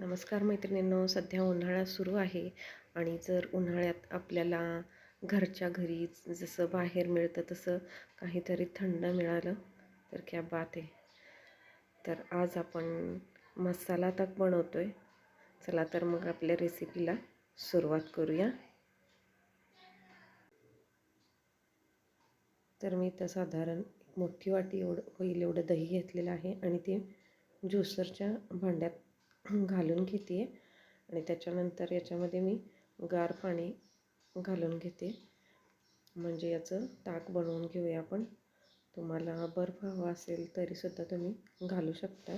नमस्कार मैत्रिणींनो सध्या उन्हाळा सुरू आहे आणि जर उन्हाळ्यात आपल्याला घरच्या घरी जसं बाहेर मिळतं तसं काहीतरी थंड मिळालं तर क्या बात आहे. तर आज आपण मसाला तक बनवतो आहे चला तर मग आपल्या रेसिपीला सुरुवात करूया. तर मी तर साधारण एक मोठी वाटी एवढं होईल एवढं दही घेतलेलं आहे आणि ते ज्युसरच्या भांड्यात घालून घेते आहे आणि त्याच्यानंतर याच्यामध्ये मी गार पाणी घालून घेते. म्हणजे याचं ताक बनवून घेऊया आपण. तुम्हाला बर्फ हवा असेल तरीसुद्धा तुम्ही घालू शकता.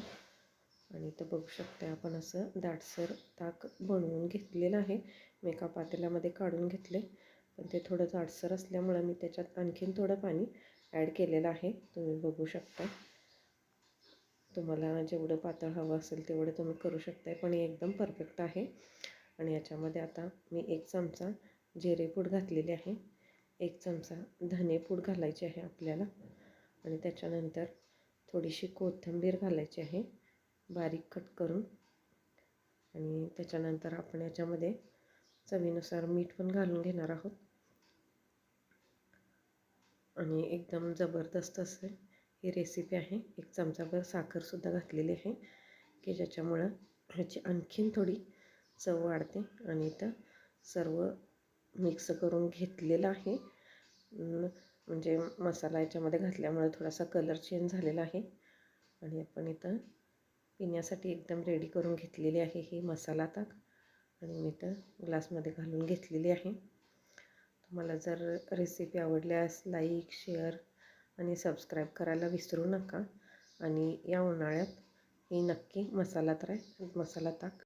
आणि तर बघू शकता आपण असं दाटसर ताक बनवून घेतलेलं आहे. मी एका पातेल्यामध्ये काढून घेतले. पण ते थोडं जाडसर असल्यामुळं मी त्याच्यात आणखीन थोडं पाणी ॲड केलेलं आहे. तुम्ही बघू शकता. तुम्हाला जेवढं पातळ हवं असेल तेवढं तुम्ही करू शकताय. पण हे एकदम परफेक्ट आहे. आणि याच्यामध्ये आता मी एक चमचा जिरेपूड घातलेली आहे. एक चमचा धनेपूड घालायची आहे आपल्याला. आणि त्याच्यानंतर थोडीशी कोथिंबीर घालायची आहे. बारीक कट करून. आणि त्याच्यानंतर आपण याच्यामध्ये चवीनुसार मीठ पण घालून घेणार आहोत. आणि एकदम जबरदस्त असेल. ही रेसिपी आहे. एक चमचाभर साखरसुद्धा घातलेली आहे की ज्याच्यामुळं ह्याची आणखीन थोडी चव वाढते आणि इथं सर्व मिक्स करून घेतलेलं आहे. म्हणजे मसाला याच्यामध्ये घातल्यामुळे थोडासा कलर चेंज झालेला आहे. आणि आपण इथं पिण्यासाठी एकदम रेडी करून घेतलेली आहे ही मसाला ताक. आणि मी इथं ग्लासमध्ये घालून घेतलेली आहे. तुम्हाला जर रेसिपी आवडल्यास लाईक शेअर आणि सबस्क्राईब करायला विसरू नका. आणि या उन्हाळ्यात ही नक्की मसाला ट्राय मसाला ताक